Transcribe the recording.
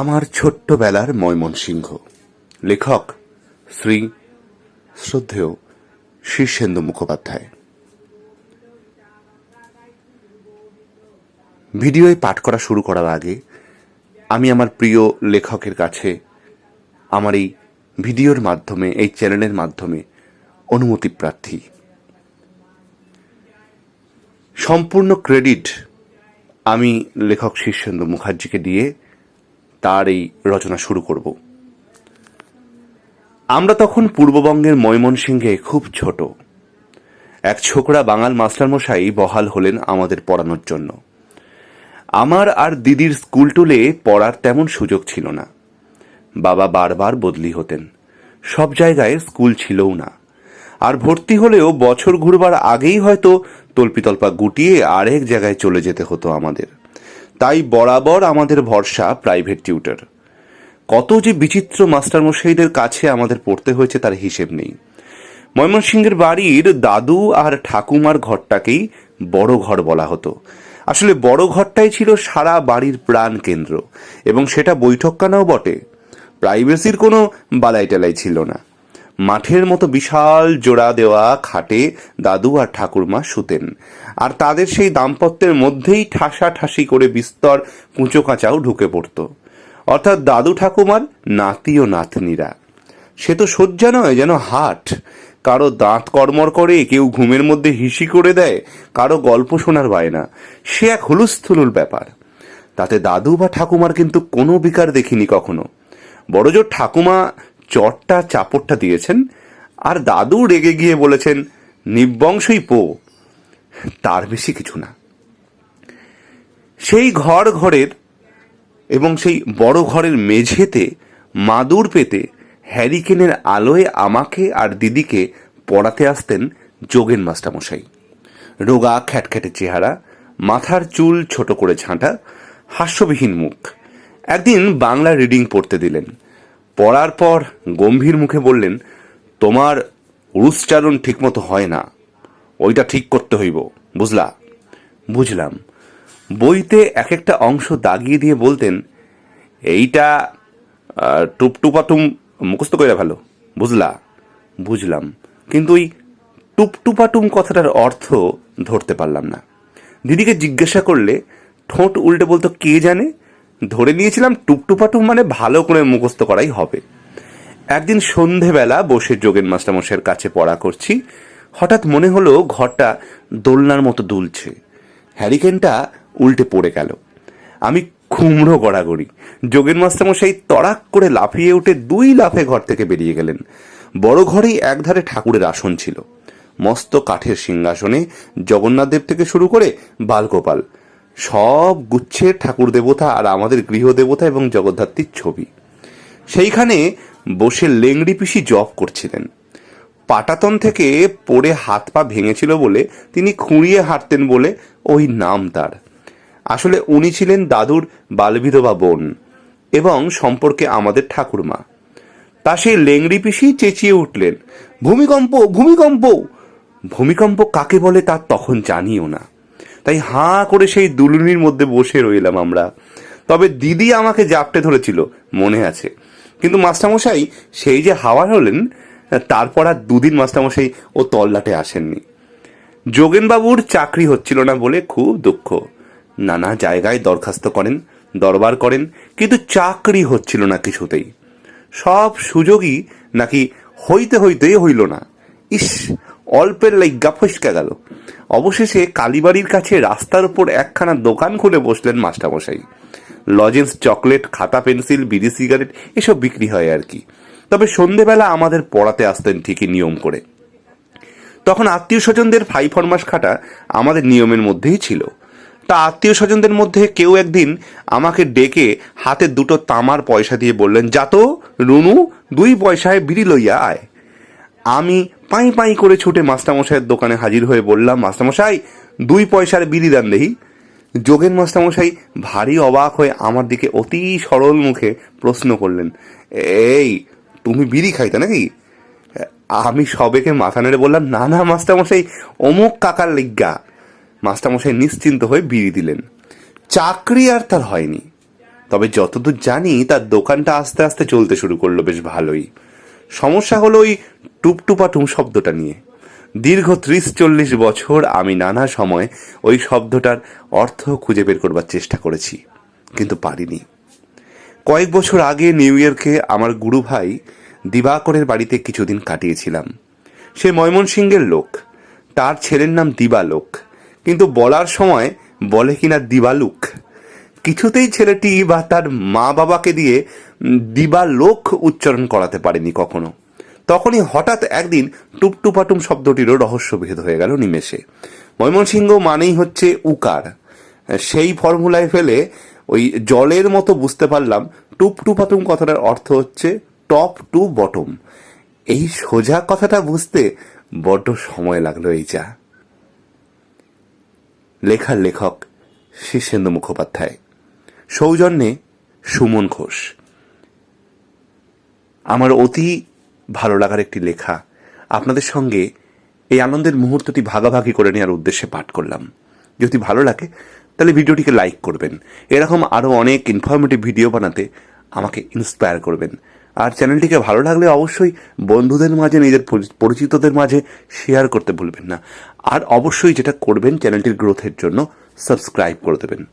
আমার ছোট্টবেলার ময়মনসিংহ। লেখক শ্রী শ্রদ্ধেয় শীর্ষেন্দু মুখোপাধ্যায়। ভিডিওয় পাঠ করা শুরু করার আগে আমি আমার প্রিয় লেখকের কাছে আমার এই ভিডিওর মাধ্যমে, এই চ্যানেলের মাধ্যমে অনুমতি প্রার্থী। সম্পূর্ণ ক্রেডিট আমি লেখক শীর্ষেন্দু মুখার্জিকে দিয়ে তার এই রচনা শুরু করব। আমরা তখন পূর্ববঙ্গের ময়মনসিংহে খুব ছোট। এক ছোকরা বাঙাল মাস্টারমশাই বহাল হলেন আমাদের পড়ানোর জন্য। আমার আর দিদির স্কুল টুলে পড়ার তেমন সুযোগ ছিল না। বাবা বারবার বদলি হতেন। সব জায়গায় স্কুল ছিলও না। আর ভর্তি হলেও বছর ঘুরবার আগেই হয়তো তল্পিতল্পা গুটিয়ে আরেক জায়গায় চলে যেতে হতো আমাদের। তাই বরাবর আমাদের ভরসা প্রাইভেট টিউটর। কত যে বিচিত্র মাস্টারমশাইদের কাছে আমাদের পড়তে হয়েছে তার হিসেব নেই। ময়মনসিংহের বাড়ির দাদু আর ঠাকুমার ঘরটাকেই বড় ঘর বলা হতো। আসলে বড় ঘরটাই ছিল সারা বাড়ির প্রাণ কেন্দ্র এবং সেটা বৈঠকখানাও বটে। প্রাইভেসির কোনো বালাই টালাই ছিল না। মাঠের মতো বিশাল জোড়া দেওয়া খাটে দাদু আর ঠাকুরমা শুতেন। আর তাদের সেই দাম্পত্যের মধ্যেই ঠাসা ঠাসি করে বিস্তর কুঁচো কাঁচাও ঢুকে পড়তো। অর্থাৎ দাদু ঠাকুমার, নাতি ও নাতনিরা। সে তো শয্যা নয়, যেন হাট। কারও দাঁত কর্মর করে, কেউ ঘুমের মধ্যে হিসি করে দেয়, কারও গল্প শোনার বায়না। সে এক হুলুস্থুলুল ব্যাপার। তাতে দাদু বা ঠাকুমার কিন্তু কোনো বিকার দেখিনি কখনো। বড়জোর ঠাকুমা চটটা চাপড়টা দিয়েছেন, আর দাদু রেগে গিয়ে বলেছেন, নিবংশই পো। তার বেশি কিছু না। সেই ঘর ঘরের এবং সেই বড় ঘরের মেঝেতে মাদুর পেতে হ্যারিকেনের আলোয় আমাকে আর দিদিকে পড়াতে আসতেন যোগেন মাস্টারমশাই। রোগা খ্যাটখ্যাটে চেহারা, মাথার চুল ছোট করে ঝাঁটা, হাস্যবিহীন মুখ। একদিন বাংলা রিডিং পড়তে দিলেন। পড়ার পর গম্ভীর মুখে বললেন, তোমার উচ্চারণ ঠিকমতো হয় না। ওইটা ঠিক করতে হইব, বুঝলা? বুঝলাম। বইতে এক একটা অংশ দাগিয়ে দিয়ে বলতেন, এইটা টুপটুপাটুম মুখস্থ করে ভালো বুঝলা? বুঝলাম, কিন্তু ওই টুপটুপাটুম কথাটার অর্থ ধরতে পারলাম না। দিদিকে জিজ্ঞাসা করলে ঠোঁট উল্টে বলতো, কে জানে? ধরে নিয়েছিলাম টুপটুপাটুম মানে ভালো করে মুখস্থ করাই হবে। একদিন সন্ধেবেলা বসে যোগেন মাস্টারমশাইয়ের কাছে পড়া করছি। হঠাৎ মনে হলো ঘরটা দোলনার মতো দুলছে। হ্যারিকেনটা উল্টে পড়ে গেল। আমি খুমড়ো গড়াগড়ি। যোগেন মাস্টারমশাই তড়াক করে লাফিয়ে উঠে দুই লাফে ঘর থেকে বেরিয়ে গেলেন। বড় ঘরেই একধারে ঠাকুরের আসন ছিল। মস্ত কাঠের সিংহাসনে জগন্নাথ দেব থেকে শুরু করে বালগোপাল সব গুচ্ছের ঠাকুর দেবতা আর আমাদের গৃহদেবতা এবং জগদ্ধাত্রীর ছবি। সেইখানে বসে লেংড়ি পিসি জব করছিলেন। পাটাতন থেকে পড়ে হাত পা ভেঙেছিল বলে তিনি খুঁড়িয়ে হাঁটতেন বলে ওই নাম তার। আসলে উনি ছিলেন দাদুর বালবিধবা বোন এবং সম্পর্কে আমাদের ঠাকুরমা। তা সেই লেংড়ি পিসি চেঁচিয়ে উঠলেন, ভূমিকম্প ভূমিকম্প! ভূমিকম্প কাকে বলে তা তখন জানিও না। তাই হাঁ করে সেই দুলুনির মধ্যে বসে রইলাম আমরা। তবে দিদি আমাকে জাপটে ধরেছিল, মনে আছে। কিন্তু মাস্টারমশাই, সেই যে হাওয়ার হলেন, তারপর আর দুদিন মাস্টারমশাই ও তল্লাটে আসেননি। যোগেনবাবুর চাকরি হচ্ছিল না বলে খুব দুঃখ। নানা জায়গায় দরখাস্ত করেন, দরবার করেন, কিন্তু চাকরি হচ্ছিল না কিছুতেই। সব সুযোগই নাকি হইতে হইতেই হইল না। ইস অল্পের লাইগা ফসকা গেল। অবশেষে কালীবাড়ির কাছে রাস্তার উপর একখানা দোকান খুলে বসলেন মাস্টারমশাই। লজেন্স চকলেট, খাতা পেন্সিল, বিড়ি সিগারেট এসব বিক্রি হয় আর কি। তবে সন্ধেবেলা আমাদের পড়াতে আসতেন ঠিকই নিয়ম করে। তখন আত্মীয় স্বজনদের ফাই ফরমাস খাটা আমাদের নিয়মের মধ্যেই ছিল। তা আত্মীয় স্বজনদের মধ্যে কেউ একদিন আমাকে ডেকে হাতে দুটো তামার পয়সা দিয়ে বললেন যাতো রুনু, দুই পয়সায় বিড়ি লইয়া আয়। আমি পাই পাই করে ছুটে মাস্টারমশাইয়ের দোকানে হাজির হয়ে বললাম, মাস্টারমশাই, দুই পয়সার বিড়ি দেন দেখি যোগেন মাস্টারমশাই ভারী অবাক হয়ে আমার দিকে অতি সরল মুখে প্রশ্ন করলেন, এই, তুমি বিড়ি খাইতে নাকি? আমি সবেকে মাথা নেড়ে বললাম, না না, মাস্টারমশাই, অমুক কাকার লিজ্ঞা। মাস্টারমশাই নিশ্চিন্ত হয়ে বিড়ি দিলেন, চাকরি আর তার হয়নি। তবে যতদূর জানি, তার দোকানটা আস্তে আস্তে চলতে শুরু করল, বেশ ভালোই। সমস্যা হলো ওই টুপটুপাটুম শব্দটা নিয়ে। দীর্ঘ ত্রিশ চল্লিশ বছর আমি নানা সময় ওই শব্দটার অর্থ খুঁজে বের করবার চেষ্টা করেছি, কিন্তু পারিনি। কয়েক বছর আগে নিউ ইয়র্কে আমার গুরু ভাই দিবাকরের বাড়িতে কিছুদিন কাটিয়েছিলাম। সে ময়মনসিংহের লোক, তার ছেলের নাম দিবালোক, কিন্তু বলার সময় বলে কিনা দিবালুক কিছুতেই ছেলেটি বা তার মা বাবাকে দিয়ে উম, দিবালোক উচ্চারণ করাতে পারেনি কখনো। তখনই হঠাৎ একদিন টুপটুপাটুম শব্দটিরও রহস্যভেদ হয়ে গেল নিমেষে। ময়মনসিংহ মানেই হচ্ছে উকার। সেই ফর্মুলায় ফেলে ওই জলের মতো বুঝতে পারলাম টুপটুপাটুম কথাটার অর্থ হচ্ছে টপ টু বটম। এই সোজা কথাটা বুঝতে বড্ড সময় লাগল এই যা। লেখার লেখক শীর্ষেন্দু মুখোপাধ্যায়। সৌজন্যে সুমন ঘোষ। আমার অতি ভালো লাগার একটি লেখা। আপনাদের সঙ্গে এই আনন্দের মুহূর্তটি ভাগাভাগি করে নেওয়ার উদ্দেশ্যে পাঠ করলাম। যদি ভালো লাগে, তাহলে ভিডিওটিকে লাইক করবেন। এরকম আরও অনেক ইনফরমেটিভ ভিডিও বানাতে আমাকে ইন্সপায়ার করবেন। আর চ্যানেলটিকে ভালো লাগলে অবশ্যই বন্ধুদের মাঝে, নিজের পরিচিতদের মাঝে শেয়ার করতে ভুলবেন না। আর অবশ্যই যেটা করবেন, চ্যানেলটির গ্রোথের জন্য সাবস্ক্রাইব করে দেবেন।